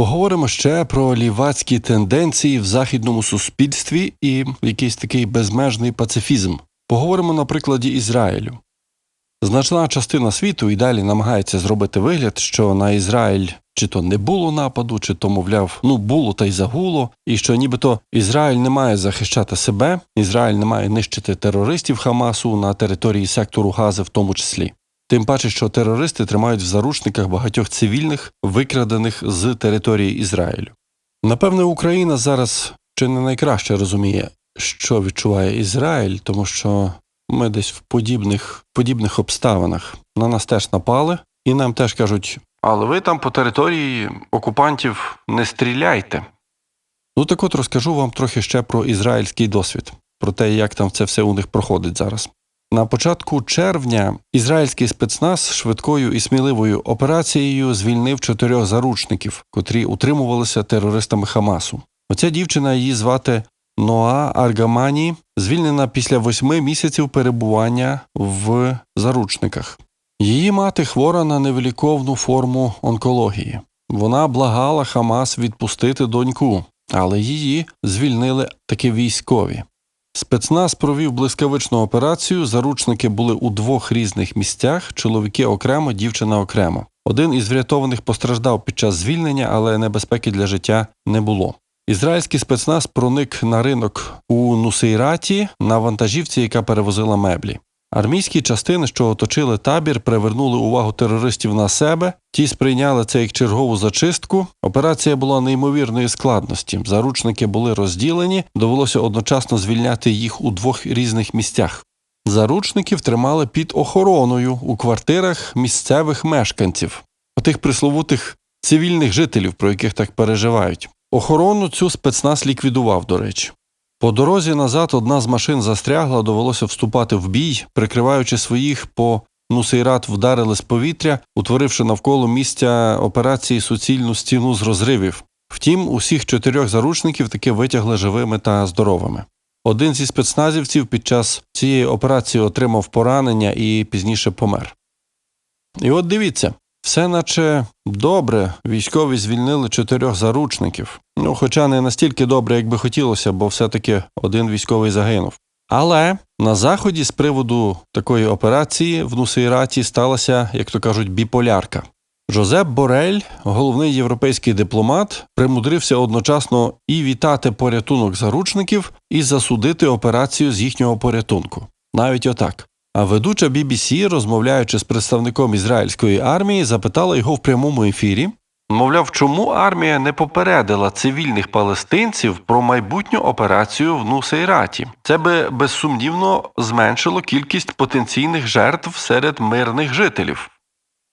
Поговоримо ще про лівацькі тенденції в західному суспільстві і якийсь такий безмежний пацифізм. Поговоримо на прикладі Ізраїлю. Значна частина світу і далі намагається зробити вигляд, що на Ізраїль чи то не було нападу, чи то, мовляв, ну було та й загуло, і що нібито Ізраїль не має захищати себе, Ізраїль не має нищити терористів Хамасу на території сектору Гази, в тому числі. Тим паче, що терористи тримають в заручниках багатьох цивільних, викрадених з території Ізраїлю. Напевне, Україна зараз чи не найкраще розуміє, що відчуває Ізраїль, тому що ми десь в подібних, подібних обставинах на нас теж напали, і нам теж кажуть: але ви там по території окупантів не стріляйте. Ну так от розкажу вам трохи ще про ізраїльський досвід, про те, як там це все у них проходить зараз. На початку червня ізраїльський спецназ швидкою і сміливою операцією звільнив чотирьох заручників, котрі утримувалися терористами Хамасу. Оця дівчина її звати Ноа Аргамані, звільнена після восьми місяців перебування в заручниках. Її мати хвора на невиліковну форму онкології. Вона благала Хамас відпустити доньку, але її звільнили таки військові. Спецназ провів блискавичну операцію. Заручники були у двох різних місцях: чоловіки окремо, дівчина окремо. Один із врятованих постраждав під час звільнення, але небезпеки для життя не було. Ізраїльський спецназ проник на ринок у Нусейраті на вантажівці, яка перевозила меблі. Армійські частини, що оточили табір, привернули увагу терористів на себе. Ті сприйняли це як чергову зачистку. Операція була неймовірної складності. Заручники були розділені, довелося одночасно звільняти їх у двох різних місцях. Заручників тримали під охороною у квартирах місцевих мешканців, отих присловутих цивільних жителів, про яких так переживають. Охорону цю спецназ ліквідував, до речі. По дорозі назад одна з машин застрягла, довелося вступати в бій, прикриваючи своїх по Нусейрат вдарили з повітря, утворивши навколо місця операції суцільну стіну з розривів. Втім, усіх чотирьох заручників таки витягли живими та здоровими. Один зі спецназівців під час цієї операції отримав поранення і пізніше помер. І от дивіться, все наче добре, військові звільнили чотирьох заручників. Ну, хоча не настільки добре, як би хотілося, бо все-таки один військовий загинув. Але на заході з приводу такої операції в Нусейраті сталася, як то кажуть, біполярка. Жозеп Борель, головний європейський дипломат, примудрився одночасно і вітати порятунок заручників, і засудити операцію з їхнього порятунку. Навіть отак. А ведуча BBC, розмовляючи з представником ізраїльської армії, запитала його в прямому ефірі. Мовляв, чому армія не попередила цивільних палестинців про майбутню операцію в Нусейраті? Це би безсумнівно зменшило кількість потенційних жертв серед мирних жителів.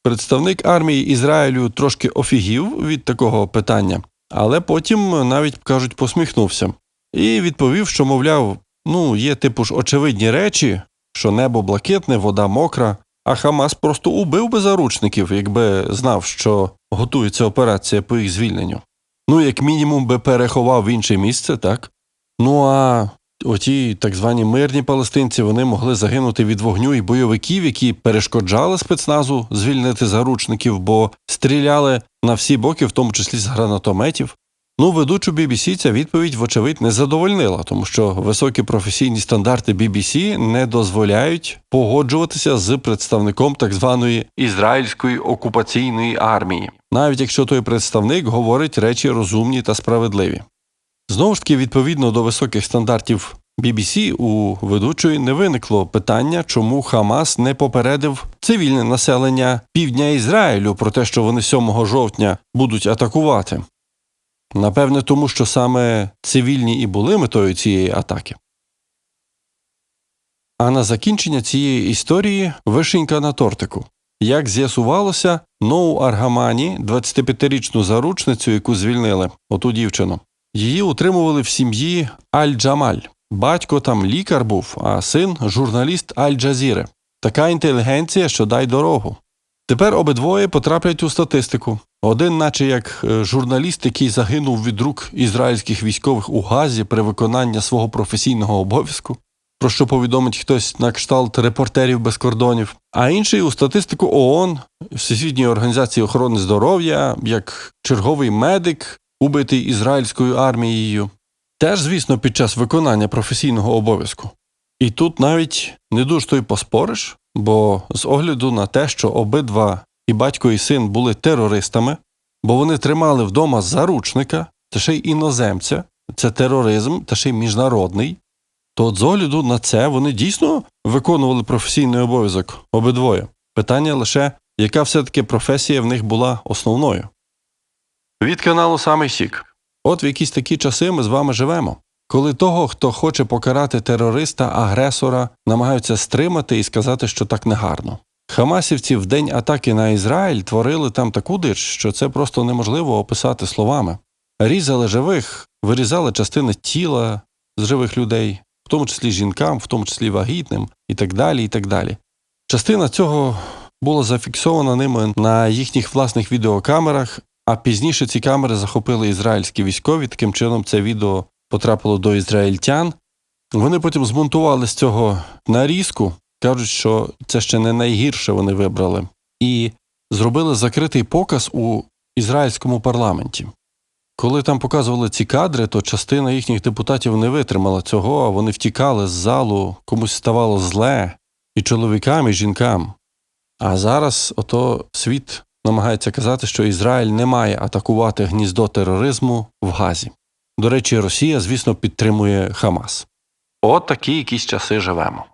Представник армії Ізраїлю трошки офігів від такого питання, але потім навіть кажуть посміхнувся і відповів, що, мовляв, ну є типу ж очевидні речі, що небо блакитне, вода мокра, а Хамас просто убив би заручників, якби знав, що готується операція по їх звільненню. Ну, як мінімум, би переховав в інше місце, так? Ну а оті так звані мирні палестинці вони могли загинути від вогню і бойовиків, які перешкоджали спецназу звільнити заручників, бо стріляли на всі боки, в тому числі з гранатометів. Ну, ведучу BBC ця відповідь, вочевидь, не задовольнила, тому що високі професійні стандарти BBC не дозволяють погоджуватися з представником так званої ізраїльської окупаційної армії, навіть якщо той представник говорить речі розумні та справедливі. Знову ж таки, відповідно до високих стандартів BBC, у ведучої не виникло питання, чому Хамас не попередив цивільне населення півдня Ізраїлю про те, що вони 7 жовтня будуть атакувати. Напевне, тому що саме цивільні і були метою цієї атаки. А на закінчення цієї історії вишенька на тортику. Як з'ясувалося, Ноу Аргамані, 25-річну заручницю, яку звільнили, оту дівчину, її утримували в сім'ї Аль-Джамаль. Батько там лікар був, а син журналіст Аль-Джазіри. Така інтелігенція, що дай дорогу. Тепер обидвоє потраплять у статистику. Один, наче як е, журналіст, який загинув від рук ізраїльських військових у Газі при виконанні свого професійного обов'язку, про що повідомить хтось на кшталт репортерів без кордонів, а інший у статистику ООН, Всесвітньої організації охорони здоров'я, як черговий медик, убитий ізраїльською армією, теж, звісно, під час виконання професійного обов'язку. І тут навіть не дуже то й поспориш, бо з огляду на те, що обидва і батько, і син були терористами, бо вони тримали вдома заручника, та ще й іноземця, це тероризм, та ще й міжнародний, то от з огляду на це вони дійсно виконували професійний обов'язок обидвоє. Питання лише, яка все-таки професія в них була основною. Від каналу Самий Сік. От в якісь такі часи ми з вами живемо. Коли того, хто хоче покарати терориста, агресора, намагаються стримати і сказати, що так негарно. Хамасівці в день атаки на Ізраїль творили там таку дич, що це просто неможливо описати словами. Різали живих, вирізали частини тіла з живих людей, в тому числі жінкам, в тому числі вагітним, і так далі. і так далі. Частина цього була зафіксована ними на їхніх власних відеокамерах, а пізніше ці камери захопили ізраїльські військові. Таким чином, це відео потрапило до ізраїльтян. Вони потім змонтували з цього нарізку, кажуть, що це ще не найгірше вони вибрали, і зробили закритий показ у ізраїльському парламенті. Коли там показували ці кадри, то частина їхніх депутатів не витримала цього, а вони втікали з залу, комусь ставало зле і чоловікам, і жінкам. А зараз ото світ намагається казати, що Ізраїль не має атакувати гніздо тероризму в Газі. До речі, Росія, звісно, підтримує Хамас. От такі якісь часи живемо.